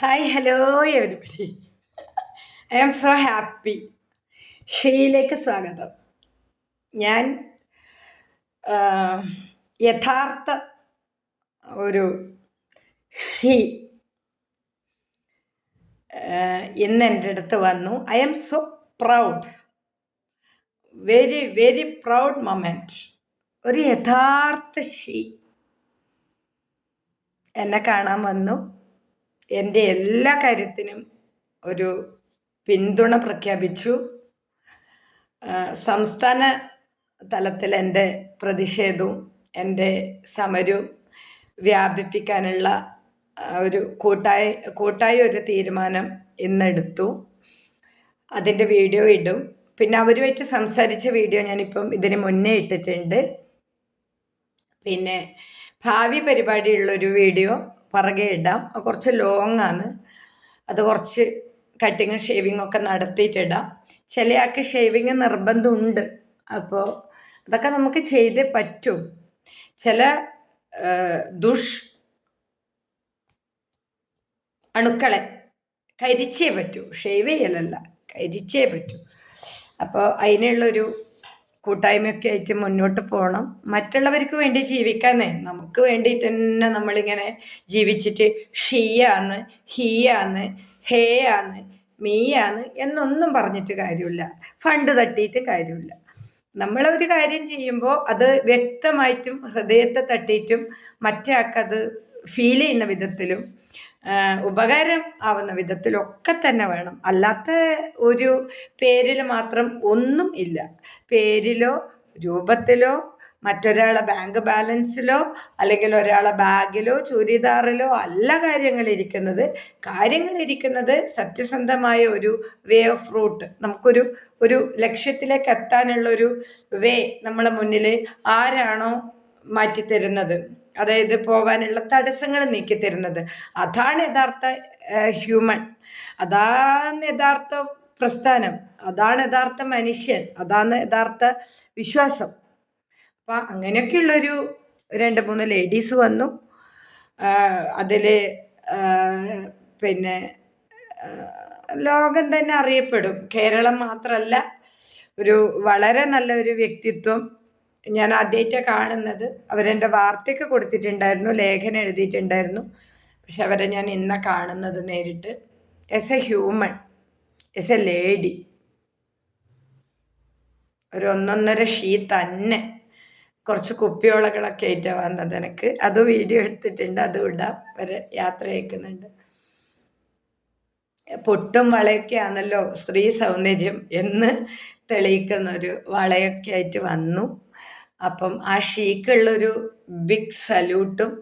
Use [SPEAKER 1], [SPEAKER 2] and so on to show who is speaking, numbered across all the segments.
[SPEAKER 1] Hi hello everybody I am so happy ഷീയിലേക്ക് സ്വാഗതം. ഞാൻ യഥാർത്ഥ ഒരു ഷീ ഇന്ന് എന്റെ അടുത്ത് വന്നു. I am so proud very very proud moment ഒരു യഥാർത്ഥ ഷീ. എന്നെ കാണാൻ വന്നു. എന്റെ എല്ലാ കാര്യത്തിനും ഒരു പിന്തുണ പ്രഖ്യാപിച്ചു. സംസ്ഥാന തലത്തിൽ എന്റെ പ്രതിഷേധവും എന്റെ സമരവും വ്യാപിപ്പിക്കാനുള്ള ഒരു കൂട്ടായ കൂട്ടായ ഒരു തീരുമാനം ഇന്നെടുത്തു. അതിന്റെ വീഡിയോ ഇടും. പിന്നെ അവരുമായിട്ട് സംസാരിച്ച വീഡിയോ ഞാനിപ്പം ഇതിന് മുന്നേ ഇട്ടിട്ടുണ്ട്. പിന്നെ ഭാവി പരിപാടിയുള്ളൊരു വീഡിയോ പുറകെ ഇടാം. കുറച്ച് ലോങ് ആണ്. അത് കുറച്ച് കട്ടിങ്ങും ഷേവിങ്ങും ഒക്കെ നടത്തിയിട്ടിടാം ചില ആൾക്ക് ഷേവിങ് നിർബന്ധമുണ്ട്. അപ്പോൾ അതൊക്കെ നമുക്ക് ചെയ്തേ പറ്റൂ. ചില ദുഷ് അണുക്കളെ കരിച്ചേ പറ്റൂ. ഷേവ് ചെയ്യലല്ല കരിച്ചേ പറ്റൂ. അപ്പോൾ അതിനുള്ളൊരു കൂട്ടായ്മയൊക്കെ ആയിട്ട് മുന്നോട്ട് പോകണം മറ്റുള്ളവർക്ക് വേണ്ടി ജീവിക്കാന്നേ. നമുക്ക് വേണ്ടിയിട്ട് തന്നെ നമ്മളിങ്ങനെ ജീവിച്ചിട്ട് ഷീയാന്ന് ഹീയാന്ന് ഹേയാന്ന് മീയാന്ന് എന്നൊന്നും പറഞ്ഞിട്ട് കാര്യമില്ല. ഫണ്ട് തട്ടിയിട്ട് കാര്യമില്ല. നമ്മളൊരു കാര്യം ചെയ്യുമ്പോൾ അത് വ്യക്തമായിട്ടും ഹൃദയത്തെ തട്ടിയിട്ടും മറ്റേ ആൾക്കത് ഫീൽ ചെയ്യുന്ന വിധത്തിലും ഉപകാരം ആവുന്ന വിധത്തിലൊക്കെ തന്നെ വേണം. അല്ലാത്ത ഒരു പേരിൽ മാത്രം ഒന്നും ഇല്ല. പേരിലോ രൂപത്തിലോ മറ്റൊരാളെ ബാങ്ക് ബാലൻസിലോ അല്ലെങ്കിൽ ഒരാളെ ബാഗിലോ ചുരിദാറിലോ അല്ല കാര്യങ്ങൾ ഇരിക്കുന്നത്. കാര്യങ്ങൾ ഇരിക്കുന്നത് സത്യസന്ധമായ ഒരു വേ ഓഫ് റൂട്ട്. നമുക്കൊരു ഒരു ലക്ഷ്യത്തിലേക്ക് എത്താനുള്ള ഒരു വേ നമ്മളെ മുന്നിൽ ആരാണോ മാറ്റിത്തരുന്നത്. അതായത് പോകാനുള്ള തടസ്സങ്ങൾ നീക്കിത്തരുന്നത്. അതാണ് യഥാർത്ഥ ഹ്യൂമൻ അതാണ് യഥാർത്ഥ പ്രസ്ഥാനം. അതാണ് യഥാർത്ഥ മനുഷ്യൻ. അതാണ് യഥാർത്ഥ വിശ്വാസം. അപ്പം അങ്ങനെയൊക്കെയുള്ളൊരു രണ്ട് മൂന്ന് ലേഡീസ് വന്നു. അതിൽ പിന്നെ ലോകം തന്നെ അറിയപ്പെടും. കേരളം മാത്രമല്ല ഒരു വളരെ നല്ലൊരു വ്യക്തിത്വം. ഞാൻ ആദ്യമായിട്ടാണ് കാണുന്നത് അവരെന്റെ വാർത്തയൊക്കെ കൊടുത്തിട്ടുണ്ടായിരുന്നു ലേഖനം എഴുതിയിട്ടുണ്ടായിരുന്നു. പക്ഷെ അവരെ ഞാൻ ഇന്ന കാണുന്നത് നേരിട്ട്. As a human as a lady ഒരു ഒന്നൊന്നര ഷീ തന്നെ. കുറച്ച് കുപ്പിയോളകളൊക്കെ ആയിട്ട് വന്നത് എനിക്ക്. അത് വീഡിയോ എടുത്തിട്ടുണ്ട് അതും ഇടാം. വരെ യാത്ര അയക്കുന്നുണ്ട്. പൊട്ടും വളയൊക്കെ ആണല്ലോ സ്ത്രീ സൗന്ദര്യം എന്ന് തെളിയിക്കുന്ന ഒരു വളയൊക്കെ ആയിട്ട് വന്നു. അപ്പം ആ ഷീക്കുള്ളൊരു ബിഗ് സല്യൂട്ടും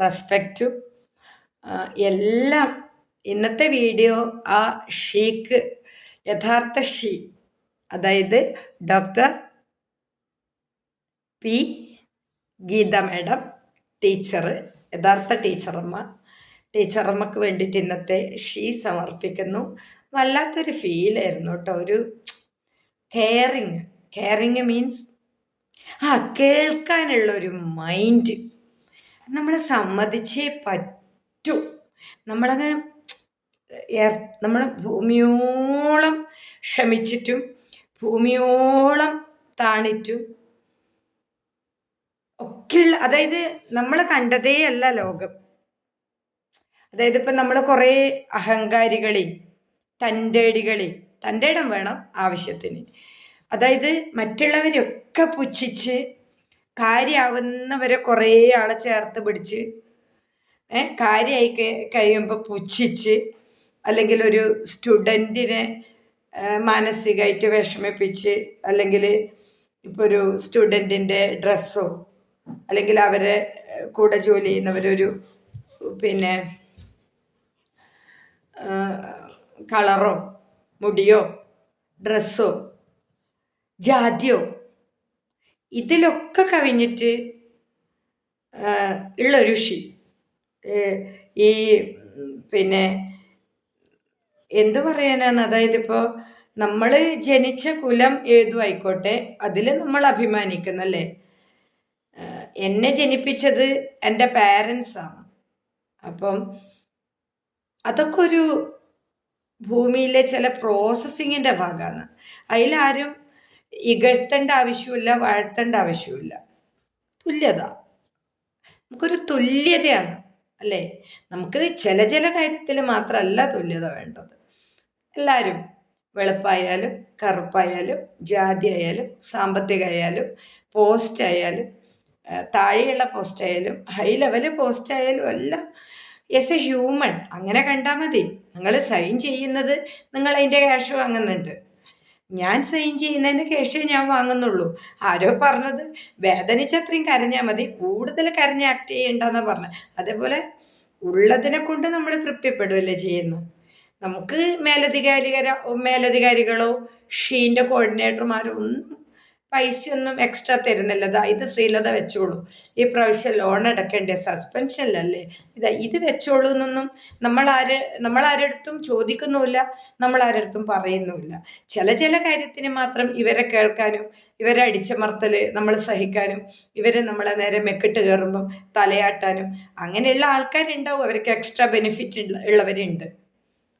[SPEAKER 1] റെസ്പെക്റ്റും എല്ലാം ഇന്നത്തെ വീഡിയോ ആ ഷീക്ക് യഥാർത്ഥ ഷീ അതായത് doctor P Geetha madam teacher യഥാർത്ഥ ടീച്ചറമ്മ ടീച്ചറമ്മക്ക് വേണ്ടിയിട്ട് ഇന്നത്തെ ഷീ സമർപ്പിക്കുന്നു. വല്ലാത്തൊരു ഫീലായിരുന്നു കേട്ടോ ഒരു കെയറിങ് കെയറിങ് മീൻസ് ആ കേൾക്കാനുള്ള ഒരു മൈൻഡ് നമ്മൾ സമ്മതിച്ചേ പറ്റൂ. നമ്മളങ്ങനെ നമ്മൾ ഭൂമിയോളം ക്ഷമിച്ചിട്ടും ഭൂമിയോളം താണിറ്റും ഒക്കെയുള്ള അതായത് നമ്മൾ കണ്ടതേ അല്ല ലോകം. അതായത് ഇപ്പം നമ്മൾ കുറേ അഹങ്കാരികളെ തന്റെടികളെ തന്റെ ഇടം വേണം ആവശ്യത്തിന്. അതായത് മറ്റുള്ളവരൊക്കെ പുച്ഛിച്ച് കാര്യമാവുന്നവരെ കുറേ ആളെ ചേർത്ത് പിടിച്ച് കാര്യമായി കഴിയുമ്പോൾ പുച്ഛിച്ച് അല്ലെങ്കിൽ ഒരു സ്റ്റുഡന്റിനെ മാനസികമായിട്ട് വിഷമിപ്പിച്ച് അല്ലെങ്കിൽ ഇപ്പോൾ ഒരു സ്റ്റുഡന്റിന്റെ ഡ്രസ്സോ അല്ലെങ്കിൽ അവരെ കൂടെ ജോലി ചെയ്യുന്നവരൊരു പിന്നെ കളറോ മുടിയോ ഡ്രസ്സോ ജാതിയോ? ഇതിലൊക്കെ കവിഞ്ഞിട്ട് ഉള്ള ഋഷി. ഈ പിന്നെ എന്തു പറയാനാണ്? അതായത് ഇപ്പോൾ നമ്മൾ ജനിച്ച കുലം ഏതു ആയിക്കോട്ടെ അതിൽ നമ്മൾ അഭിമാനിക്കുന്നല്ലേ എന്നെ ജനിപ്പിച്ചത് എന്റെ പാരൻസാണ് അപ്പം അതൊക്കെ ഒരു ഭൂമിയിലെ ചില പ്രോസസ്സിങ്ങിന്റെ ഭാഗമാണ്. അതിലാരും ഇകഴ്ത്തേണ്ട ആവശ്യമില്ല വാഴ്ത്തേണ്ട ആവശ്യമില്ല തുല്യത. നമുക്കൊരു തുല്യതയാണ് അല്ലേ? നമുക്ക് ചില ചില കാര്യത്തിൽ മാത്രമല്ല തുല്യത വേണ്ടത്. എല്ലാവരും വെളുപ്പായാലും കറുപ്പായാലും ജാതി ആയാലും സാമ്പത്തിക ആയാലും പോസ്റ്റ് ആയാലും താഴെയുള്ള പോസ്റ്റ് ആയാലും ഹൈ ലെവൽ പോസ്റ്റ് ആയാലും എല്ലാം എസ് എ ഹ്യൂമൺ അങ്ങനെ കണ്ടാൽ മതി. നിങ്ങൾ സൈൻ ചെയ്യുന്നത് നിങ്ങൾ അതിന്റെ ക്യാഷ് വാങ്ങുന്നുണ്ട്. ഞാൻ സൈൻ ചെയ്യുന്നതിന്റെ കേഷേ ഞാൻ വാങ്ങുന്നുള്ളൂ. ആരോ പറഞ്ഞത് വേദനിച്ചത്രയും കരഞ്ഞാൽ മതി കൂടുതൽ കരഞ്ഞ് ആക്ട് ചെയ്യേണ്ടെന്നാണ് പറഞ്ഞത് അതേപോലെ ഉള്ളതിനെ കൊണ്ട് നമ്മൾ തൃപ്തിപ്പെടുകയല്ലേ ചെയ്യുന്നു? നമുക്ക് മേലധികാരികരോ മേലധികാരികളോ ഷീന്റെ കോർഡിനേറ്റർമാരോ ഒന്നും പൈസയൊന്നും എക്സ്ട്രാ തരുന്നില്ല. ഇതാ ഇത് ശ്രീലത വെച്ചോളൂ. ഈ പ്രാവശ്യം ലോൺ അടക്കേണ്ടേ സസ്പെൻഷനിലല്ലേ ഇതാ ഇത് വെച്ചോളൂ എന്നൊന്നും നമ്മളാര് നമ്മളാരടുത്തും ചോദിക്കുന്നുമില്ല. നമ്മളാരടുത്തും പറയുന്നുമില്ല. ചില ചില കാര്യത്തിന് മാത്രം ഇവരെ കേൾക്കാനും ഇവരെ അടിച്ചമർത്തൽ നമ്മൾ സഹിക്കാനും ഇവരെ നമ്മളെ നേരെ മെക്കിട്ട് കയറുമ്പം തലയാട്ടാനും അങ്ങനെയുള്ള ആൾക്കാരുണ്ടാവും. അവർക്ക് എക്സ്ട്രാ ബെനിഫിറ്റ് ഉള്ളവരുണ്ട്.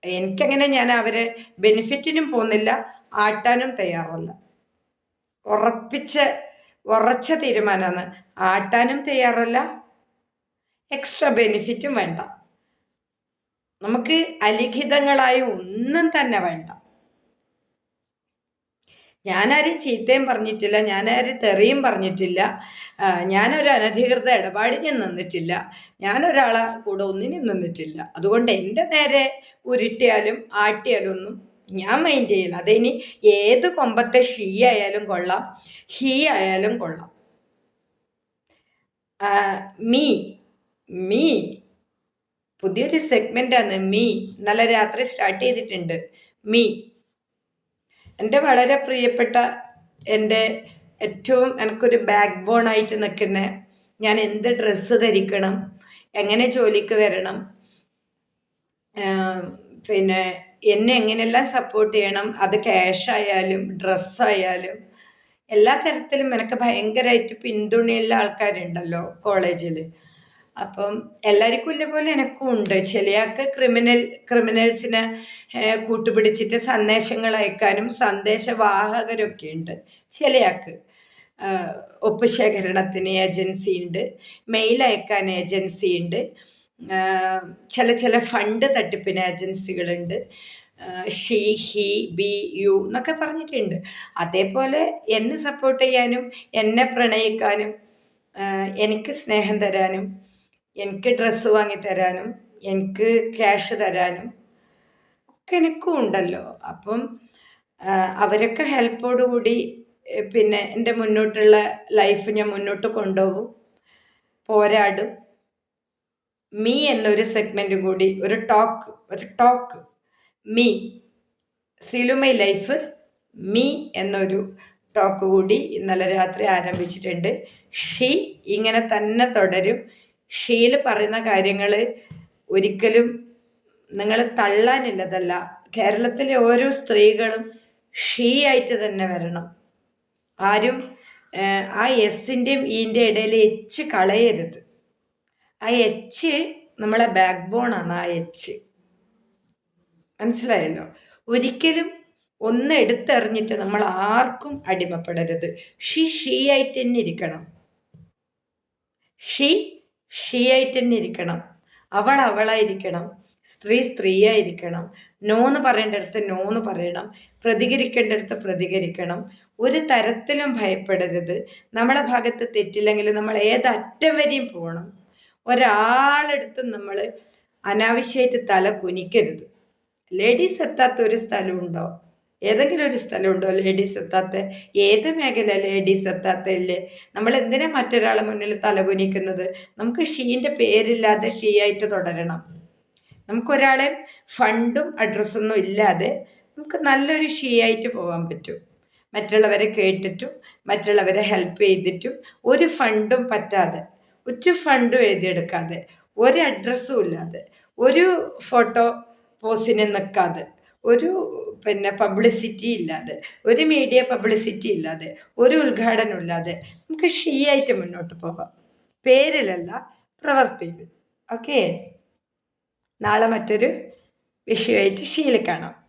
[SPEAKER 1] എനിക്കങ്ങനെ ഞാൻ അവരെ ബെനിഫിറ്റിനും പോകുന്നില്ല. ആട്ടാനും തയ്യാറല്ല. ഉറപ്പിച്ച ഉറച്ച തീരുമാനമാണ്. ആട്ടാനും തയ്യാറല്ല എക്സ്ട്രാ ബെനിഫിറ്റും വേണ്ട. നമുക്ക് അലിഖിതങ്ങളായ ഒന്നും തന്നെ വേണ്ട. ഞാനാരും ചീത്തയും പറഞ്ഞിട്ടില്ല ഞാനാരും തെറിയും പറഞ്ഞിട്ടില്ല. ഞാനൊരു അനധികൃത ഇടപാടിനും നിന്നിട്ടില്ല. ഞാനൊരാളെ കൂടെ ഒന്നിനും നിന്നിട്ടില്ല. അതുകൊണ്ട് എന്റെ നേരെ ഉരുട്ടിയാലും ആട്ടിയാലും ഒന്നും ഞാൻ മൈൻഡ് ചെയ്യില്ല. അതിനി ഏത് കൊമ്പത്തെ ഷീ ആയാലും കൊള്ളാം ഹീ ആയാലും കൊള്ളാം. മീ മീ പുതിയൊരു സെഗ്മെന്റാണ് മീ നല്ല രാത്രി സ്റ്റാർട്ട് ചെയ്തിട്ടുണ്ട്. മീ എന്റെ വളരെ പ്രിയപ്പെട്ട എന്റെ ഏറ്റവും എനിക്കൊരു ബാക്ക് ബോൺ ആയിട്ട് നിൽക്കുന്ന ഞാൻ എന്ത് ഡ്രസ്സ് ധരിക്കണം എങ്ങനെ ജോലിക്ക് വരണം പിന്നെ എന്നെ എങ്ങനെയെല്ലാം സപ്പോർട്ട് ചെയ്യണം? അത് ക്യാഷ് ആയാലും ഡ്രസ്സായാലും എല്ലാ തരത്തിലും എനിക്ക് ഭയങ്കരമായിട്ട് പിന്തുണയുള്ള ആൾക്കാരുണ്ടല്ലോ കോളേജിൽ അപ്പം എല്ലാവർക്കും ഇല്ല പോലെ എനക്കും ഉണ്ട്. ചിലയാൾക്ക് ക്രിമിനൽ ക്രിമിനൽസിനെ കൂട്ടുപിടിച്ചിട്ട് സന്ദേശങ്ങൾ അയക്കാനും സന്ദേശവാഹകരൊക്കെ ഉണ്ട്. ചിലയാൾക്ക് ഒപ്പ് ശേഖരണത്തിന് ഏജൻസി ഉണ്ട്. മെയിൽ അയക്കാൻ ഏജൻസി ഉണ്ട്. ചില ചില ഫണ്ട് തട്ടിപ്പിന് ഏജൻസികളുണ്ട്. ഷീ ഹി ബി യു എന്നൊക്കെ പറഞ്ഞിട്ടുണ്ട്. അതേപോലെ എന്നെ സപ്പോർട്ട് ചെയ്യാനും എന്നെ പ്രണയിക്കാനും എനിക്ക് സ്നേഹം തരാനും എനിക്ക് ഡ്രസ്സ് വാങ്ങി തരാനും എനിക്ക് ക്യാഷ് തരാനും ഒക്കെ എനിക്കും ഉണ്ടല്ലോ. അപ്പം അവരൊക്കെ ഹെൽപ്പോടുകൂടി പിന്നെ എന്റെ മുന്നോട്ടുള്ള ലൈഫ് ഞാൻ മുന്നോട്ട് കൊണ്ടുപോകും പോരാടും. മീ എന്നൊരു സെഗ്മെന്റും കൂടി ഒരു ടോക്ക് ഒരു ടോക്ക് മീ ശ്രീലുമൈ ലൈഫ് മീ എന്നൊരു ടോക്ക് കൂടി ഇന്നലെ രാത്രി ആരംഭിച്ചിട്ടുണ്ട്. ഷീ ഇങ്ങനെ തന്നെ തുടരും. ഷീയിൽ പറയുന്ന കാര്യങ്ങൾ ഒരിക്കലും നിങ്ങൾ തള്ളാനില്ലതല്ല. കേരളത്തിലെ ഓരോ സ്ത്രീകളും ഷീ ആയിട്ട് തന്നെ വരണം. ആരും ആ എസിന്റെയും ഈന്റെ ഇടയിൽ എച്ച് കളയരുത്. ആ എച്ച് നമ്മളെ ബാക്ക് ബോണാണ് ആ എച്ച് മനസ്സിലായല്ലോ? ഒരിക്കലും ഒന്ന് എടുത്തെറിഞ്ഞിട്ട് നമ്മൾ ആർക്കും അടിമപ്പെടരുത്. ഷീ ഷീ ആയിട്ട് തന്നെ ഇരിക്കണം. ഷീ ഷീ ആയിട്ട് തന്നെ ഇരിക്കണം. അവൾ അവളായിരിക്കണം. സ്ത്രീ സ്ത്രീയായിരിക്കണം അടുത്ത് നോ എന്ന് പറയണം. പ്രതികരിക്കേണ്ടടുത്ത് പ്രതികരിക്കണം. ഒരു തരത്തിലും ഭയപ്പെടരുത്. നമ്മളെ ഭാഗത്ത് തെറ്റില്ലെങ്കിൽ നമ്മൾ ഏതറ്റം വരെയും പോകണം. ഒരാളെടുത്തും നമ്മൾ അനാവശ്യമായിട്ട് തല കുനിക്കരുത്. ലേഡീസ് എത്താത്ത ഒരു സ്ഥലമുണ്ടോ? ഏതെങ്കിലും ഒരു സ്ഥലമുണ്ടോ ലേഡീസ് എത്താത്ത? ഏത് മേഖല ലേഡീസ് എത്താത്തല്ലേ നമ്മൾ എന്തിനാ മറ്റൊരാളെ മുന്നിൽ തല കുനിക്കുന്നത്? നമുക്ക് ഷീന്റെ പേരില്ലാതെ ഷീ ആയിട്ട് തുടരണം നമുക്കൊരാളെ ഫണ്ടും അഡ്രസ്സൊന്നും ഇല്ലാതെ നമുക്ക് നല്ലൊരു ഷീ ആയിട്ട് പോകാൻ പറ്റും. മറ്റുള്ളവരെ കേട്ടിട്ടും മറ്റുള്ളവരെ ഹെൽപ്പ് ചെയ്തിട്ടും ഒരു ഫണ്ടും പറ്റാതെ. ഒറ്റ ഫണ്ടും എഴുതിയെടുക്കാതെ ഒരു അഡ്രസ്സും ഇല്ലാതെ ഒരു ഫോട്ടോ പോസിന് നിൽക്കാതെ ഒരു പിന്നെ പബ്ലിസിറ്റി ഇല്ലാതെ ഒരു മീഡിയ പബ്ലിസിറ്റി ഇല്ലാതെ ഒരു ഉദ്ഘാടനം ഇല്ലാതെ നമുക്ക് ഷീ ആയിട്ട് മുന്നോട്ട് പോകാം. പേരിലല്ല പ്രവർത്തിയിൽ. ഓക്കേ നാളെ മറ്റൊരു വിഷയമായിട്ട് ഷീയിൽ കാണാം.